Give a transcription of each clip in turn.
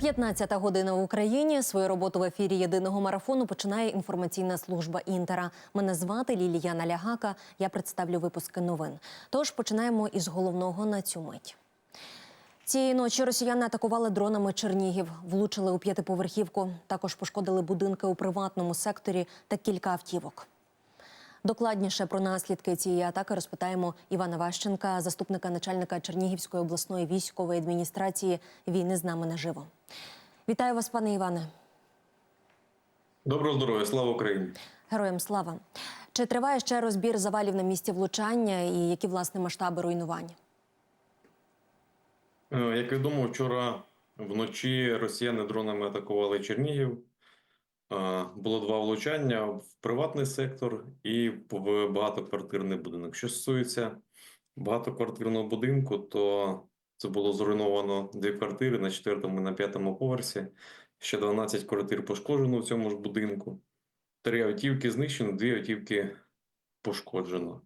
15 година в Україні. Свою роботу в ефірі єдиного марафону починає інформаційна служба Інтера. Мене звати Ліліяна Лягака. Я представлю випуски новин. Тож починаємо із головного на цю мить. Цієї ночі росіяни атакували дронами Чернігів, влучили у п'ятиповерхівку. Також пошкодили будинки у приватному секторі та кілька автівок. Докладніше про наслідки цієї атаки розпитаємо Івана Ващенка, заступника начальника Чернігівської обласної військової адміністрації. Війни з нами наживо. Вітаю вас, пане Іване. Доброго здоров'я, слава Україні. Героям слава. Чи триває ще розбір завалів на місці влучання і які власне масштаби руйнувань? Е, Як відомо, вчора вночі росіяни дронами атакували Чернігів. Було два влучання в приватний сектор і в багатоквартирний будинок. Що стосується багатоквартирного будинку, то це було зруйновано дві квартири на четвертому і на п'ятому поверсі. Ще 12 квартир пошкоджено в цьому ж будинку. Три автівки знищено, дві автівки пошкоджено.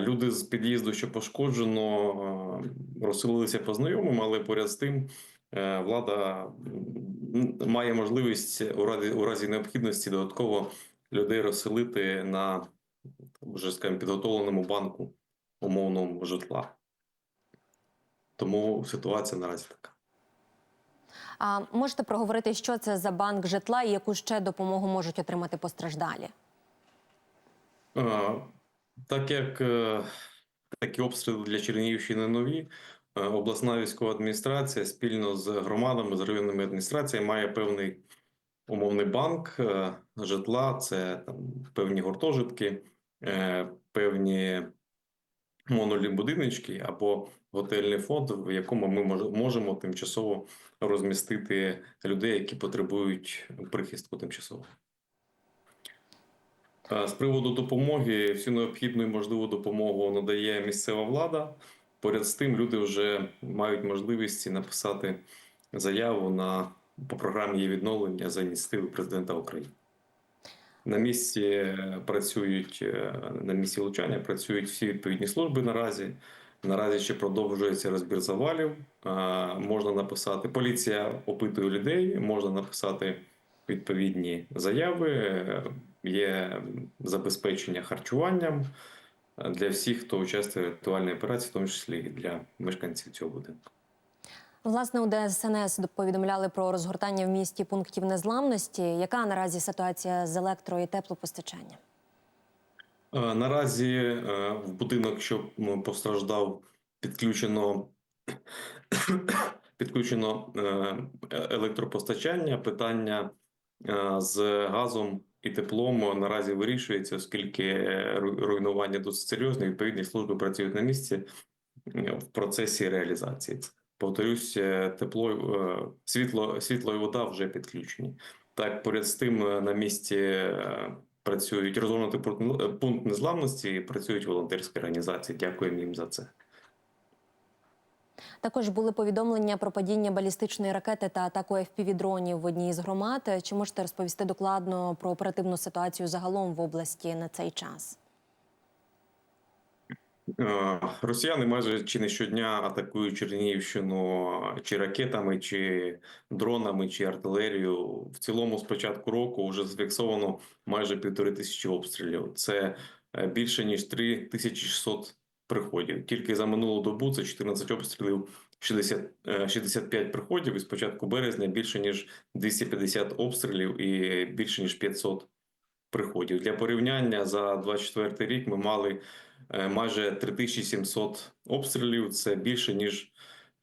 Люди з під'їзду, що пошкоджено, розселилися по знайомим, але поряд з тим влада має можливість у разі, у разі необхідності додатково людей розселити на вже скажімо, підготовленому банку умовного житла. Тому ситуація наразі така. А можете проговорити, що це за банк житла і яку ще допомогу можуть отримати постраждалі? Е, Так як е, такі обстріли для Чернігівщини нові, е, обласна військова адміністрація спільно з громадами, з районними адміністраціями має певний умовний банк е, житла, це там певні гуртожитки, е, певні модульні будиночки або готельний фонд, в якому ми можемо тимчасово розмістити людей, які потребують прихистку тимчасово. Е, З приводу допомоги, всю необхідну і можливу допомогу надає місцева влада. Поряд з тим, люди вже мають можливість написати заяву на по програмі відновлення за ініціативи президента України. На місці е, працюють е, на місці влучання, працюють всі відповідні служби наразі. Наразі ще продовжується розбір завалів. Можна написати. Поліція опитує людей, можна написати відповідні заяви. Е, Є забезпечення харчуванням для всіх, хто участвує в рятувальній операції, в тому числі і для мешканців цього будинку. Власне, у ДСНС повідомляли про розгортання в місті пунктів незламності. Яка наразі ситуація з електро і теплопостачанням? Е, Наразі е, в будинок, що постраждав, підключено підключено е, електропостачання. Питання з газом і теплом наразі вирішується, оскільки руйнування досить серйозне. Відповідні служби працюють на місці е, в процесі реалізації. Повторюсь, е, тепло, е, світло, світло і вода вже підключені. Так, поряд з тим е, на місці е, працюють е, пункт незламності і працюють волонтерські організації. Дякуємо їм за це. Також були повідомлення про падіння балістичної ракети та атаку FPV-дронів в одній із громад. Чи можете розповісти докладно про оперативну ситуацію загалом в області на цей час? Е, Росіяни майже чи не щодня атакують Чернігівщину чи ракетами, чи дронами, чи артилерією. В цілому, з початку року, вже зафіксовано майже півтори тисячі обстрілів. Це е, більше ніж 3600 приходів. Тільки за минулу добу це 14 обстрілів, 60, е, 65 приходів. І з початку березня більше ніж 250 обстрілів і більше ніж 500 приходів. Для порівняння за 24 рік ми мали е, майже 3700 обстрілів. Це більше ніж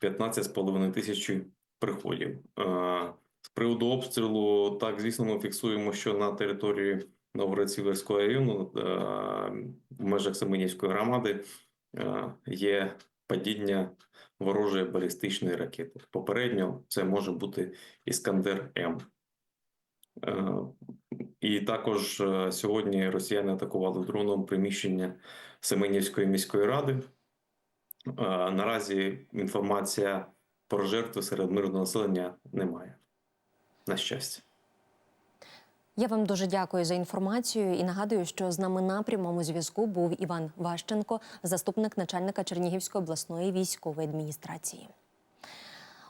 15,5 тисяч приходів. Е, З приводу обстрілу, так звісно, ми фіксуємо, що на території Новгород-Сіверського району е, в межах Семенівської громади е, є падіння ворожої балістичної ракети. Попередньо це може бути Іскандер М. Е, І також е, сьогодні росіяни атакували дроном приміщення Семенівської міської ради. Е, Наразі інформація про жертви серед мирного населення немає. На щастя. Я вам дуже дякую за інформацію і нагадую, що з нами на прямому зв'язку був Іван Ващенко, заступник начальника Чернігівської обласної військової адміністрації.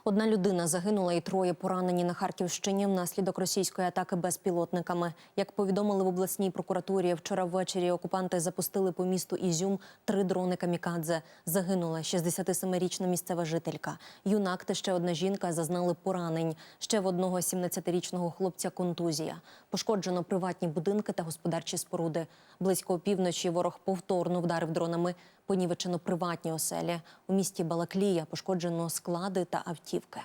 Одна людина загинула і троє поранені на Харківщині внаслідок російської атаки безпілотниками. Як повідомили в обласній прокуратурі, вчора ввечері окупанти запустили по місту Ізюм три дрони камікадзе. Загинула 67-річна місцева жителька. Юнак та ще одна жінка зазнали поранень. Ще в одного 17-річного хлопця контузія. Пошкоджено приватні будинки та господарчі споруди. Близько опівночі ворог повторно вдарив дронами понівечено приватні оселі. У місті Балаклія пошкоджено склади та автівки.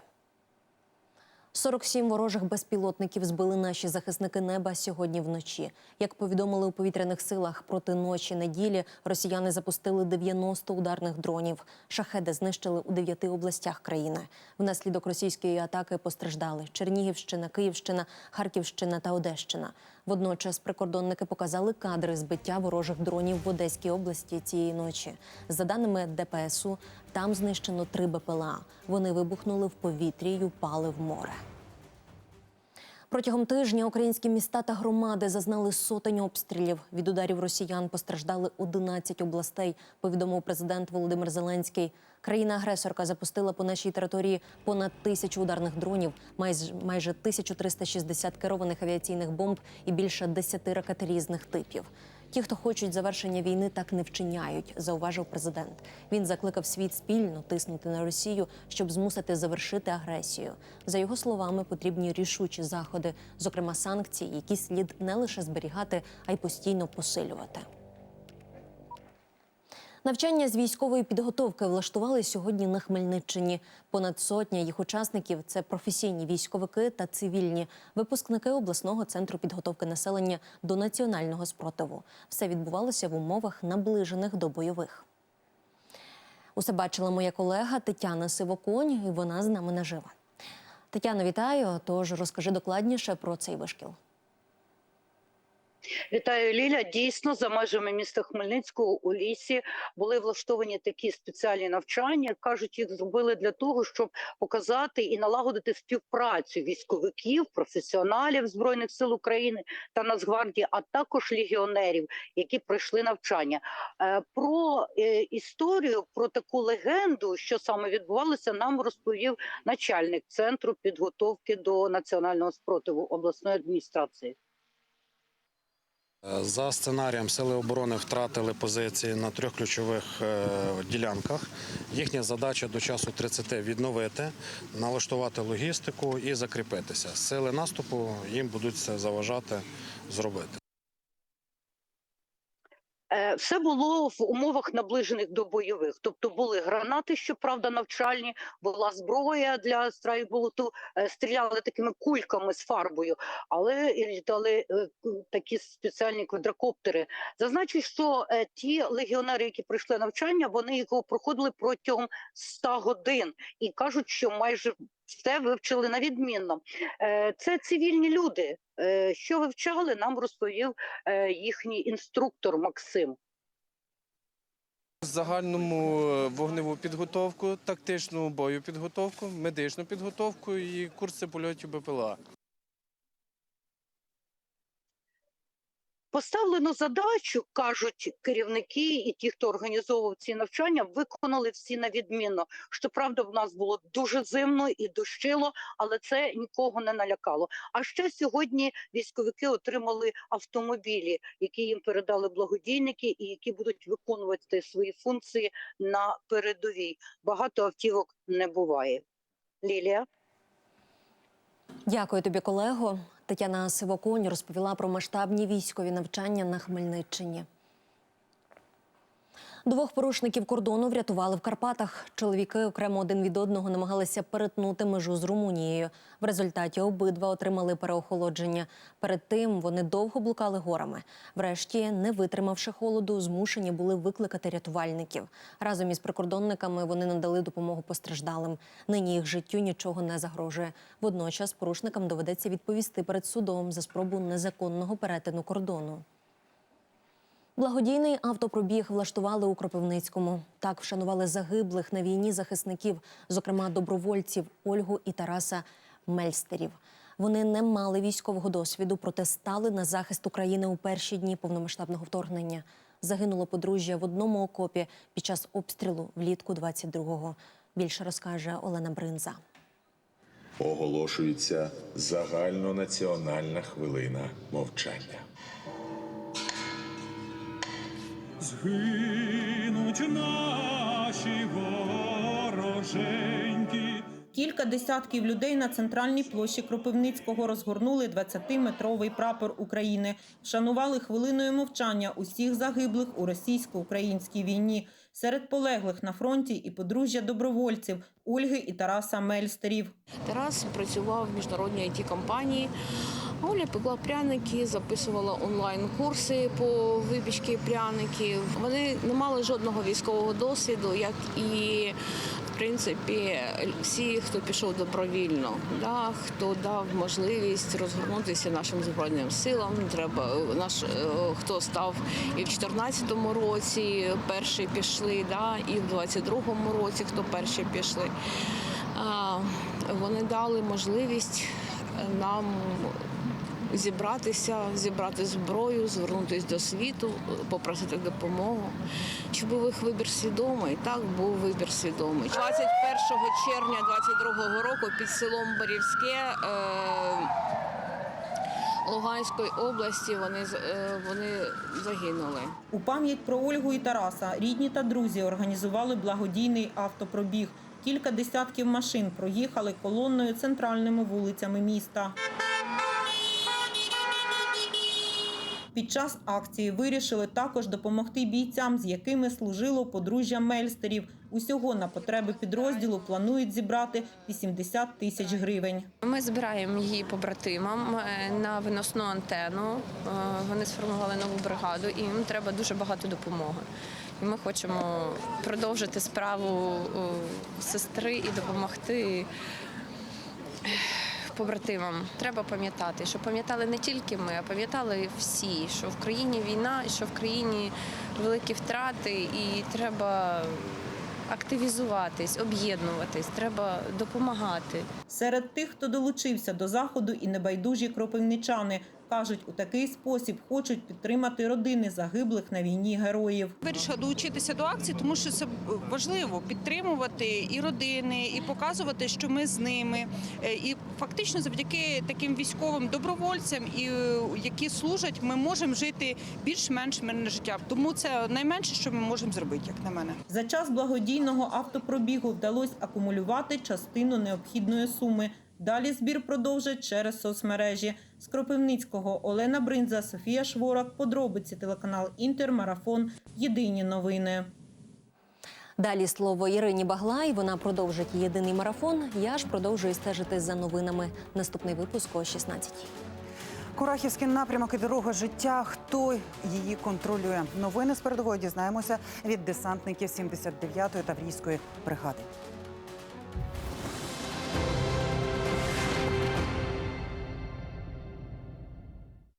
47 ворожих безпілотників збили наші захисники неба сьогодні вночі. Як повідомили у повітряних силах, проти ночі неділі росіяни запустили 90 ударних дронів. Шахеди знищили у 9 областях країни. Внаслідок російської атаки постраждали Чернігівщина, Київщина, Харківщина та Одещина. Водночас прикордонники показали кадри збиття ворожих дронів в Одеській області цієї ночі. За даними ДПСУ, там знищено три БПЛА. Вони вибухнули в повітрі й упали в море. Протягом тижня українські міста та громади зазнали сотень обстрілів. Від ударів росіян постраждали 11 областей, повідомив президент Володимир Зеленський. Країна-агресорка запустила по нашій території понад тисячу ударних дронів, майже, майже 1360 керованих авіаційних бомб і більше 10 ракет різних типів. Ті, хто хочуть завершення війни, так не вчиняють, зауважив президент. Він закликав світ спільно тиснути на Росію, щоб змусити завершити агресію. За його словами, потрібні рішучі заходи, зокрема санкції, які слід не лише зберігати, а й постійно посилювати. Навчання з військової підготовки влаштували сьогодні на Хмельниччині. Понад сотня їх учасників це професійні військовики та цивільні випускники обласного центру підготовки населення до національного спротиву. Все відбувалося в умовах наближених до бойових. Усе бачила моя колега Тетяна Сивоконь, і вона з нами наживо. Тетяна, вітаю. Тож розкажи докладніше про цей вишкіл. Вітаю, Ліля. Дійсно, за межами міста Хмельницького у лісі були влаштовані такі спеціальні навчання. кажуть, їх зробили для того, щоб показати і налагодити співпрацю військовиків, професіоналів збройних сил України та Нацгвардії, а також легіонерів, які пройшли навчання. Е, Про е, історію, про таку легенду, що саме відбувалося, нам розповів начальник центру підготовки до національного спротиву обласної адміністрації. Е, За сценарієм Сили оборони втратили позиції на трьох ключових е, ділянках. Їхня задача до часу 30 відновити, налаштувати логістику і закріпитися. Сили наступу їм будуть це заважати зробити. Е, Все було в умовах наближених до бойових, тобто були гранати, щоправда, навчальні, була зброя для страйкболоту, е, стріляли такими кульками з фарбою, але літали е, такі спеціальні квадрокоптери. Зазначу, що ті легіонери, які пройшли навчання, вони його проходили протягом 100 годин. І кажуть, що майже все вивчили на відмінно. Е, Це цивільні люди. Е, Що вивчали, нам розповів е, їхній інструктор Максим. Загальному вогневу підготовку, тактичну бою підготовку, медичну підготовку і курси польотів БПЛА. Поставлену задачу, кажуть керівники і ті, хто організовував ці навчання, виконали всі на відмінно. Щоправда, в нас було дуже зимно і дощило, але це нікого не налякало. А ще сьогодні військовики отримали автомобілі, які їм передали благодійники, і які будуть виконувати свої функції на передовій. Багато автівок не буває. Лілія. Дякую тобі, колего. Тетяна Сивоконь розповіла про масштабні військові навчання на Хмельниччині. Двох порушників кордону врятували в Карпатах. Чоловіки окремо один від одного намагалися перетнути межу з Румунією. В результаті обидва отримали переохолодження. Перед тим вони довго блукали горами. Врешті, не витримавши холоду, змушені були викликати рятувальників. Разом із прикордонниками вони надали допомогу постраждалим. Нині їх життю нічого не загрожує. Водночас порушникам доведеться відповісти перед судом за спробу незаконного перетину кордону. Благодійний автопробіг влаштували у Кропивницькому. Так вшанували загиблих на війні захисників, зокрема добровольців Ольгу і Тараса Мельстерів. Вони не мали військового досвіду, проте стали на захист України у перші дні повномасштабного вторгнення. Загинуло подружжя в одному окопі під час обстрілу влітку 22-го. Більше розкаже Олена Бринза. Оголошується загальнонаціональна хвилина мовчання. Згинуть наші вороженьки. Кілька десятків людей на центральній площі Кропивницького розгорнули 20-метровий прапор України. Вшанували хвилиною мовчання усіх загиблих у російсько-українській війні. Серед полеглих на фронті і подружжя добровольців Ольги і Тараса Мельстерів. Тарас працював в міжнародній it компанії Оля пекла пряники, записувала онлайн-курси по випічці пряників. Вони не мали жодного військового досвіду, як і в принципі всі, хто пішов добровільно, да, хто дав можливість розгорнутися нашим збройним силам. Треба наш е, хто став і в 2014 році перші пішли, да, і в 22-му році хто перші пішли. Вони дали можливість нам зібратися, зібрати зброю, звернутися до світу, попросити допомогу. Чи був їх вибір свідомий? Так, був вибір свідомий. 21 червня 22 року під селом Борівське. Е- Луганської області вони з- е, вони загинули. У пам'ять про Ольгу і Тараса рідні та друзі організували благодійний автопробіг. Кілька десятків машин проїхали колонною центральними вулицями міста. Під час акції вирішили також допомогти бійцям, з якими служило подружжя Мельстерів. Усього на потреби підрозділу планують зібрати 80 тисяч гривень. Ми збираємо її побратимам е, на виносну антенну. Е, Вони сформували нову бригаду, і їм треба дуже багато допомоги. І ми хочемо продовжити справу е, сестри і допомогти побратимам. Треба пам'ятати, що пам'ятали не тільки ми, а пам'ятали всі, що в країні війна, що в країні великі втрати, і треба активізуватись, об'єднуватись, треба допомагати. Серед тих, хто долучився до заходу, і небайдужі кропивничани кажуть, у такий спосіб хочуть підтримати родини загиблих на війні героїв. Вирішила долучитися до акції, тому що це важливо підтримувати і родини, і показувати, що ми з ними. Е, І фактично, завдяки таким військовим добровольцям, і е, які служать, ми можемо жити більш-менш мирне життя. Тому це найменше, що ми можемо зробити, як на мене. За час благодійного автопробігу вдалося акумулювати частину необхідної суми. Далі збір продовжать через соцмережі. З Кропивницького Олена Бринза, Софія Шворак. Подробиці телеканал Інтер. Марафон. Єдині новини. Далі слово Ірині Баглай. Вона продовжить єдиний марафон. Я ж продовжую стежити за новинами. Наступний випуск о 16 Курахівський напрямок і дорога життя. Хто її контролює? Новини з передової дізнаємося від десантників 79-ї таврійської бригади.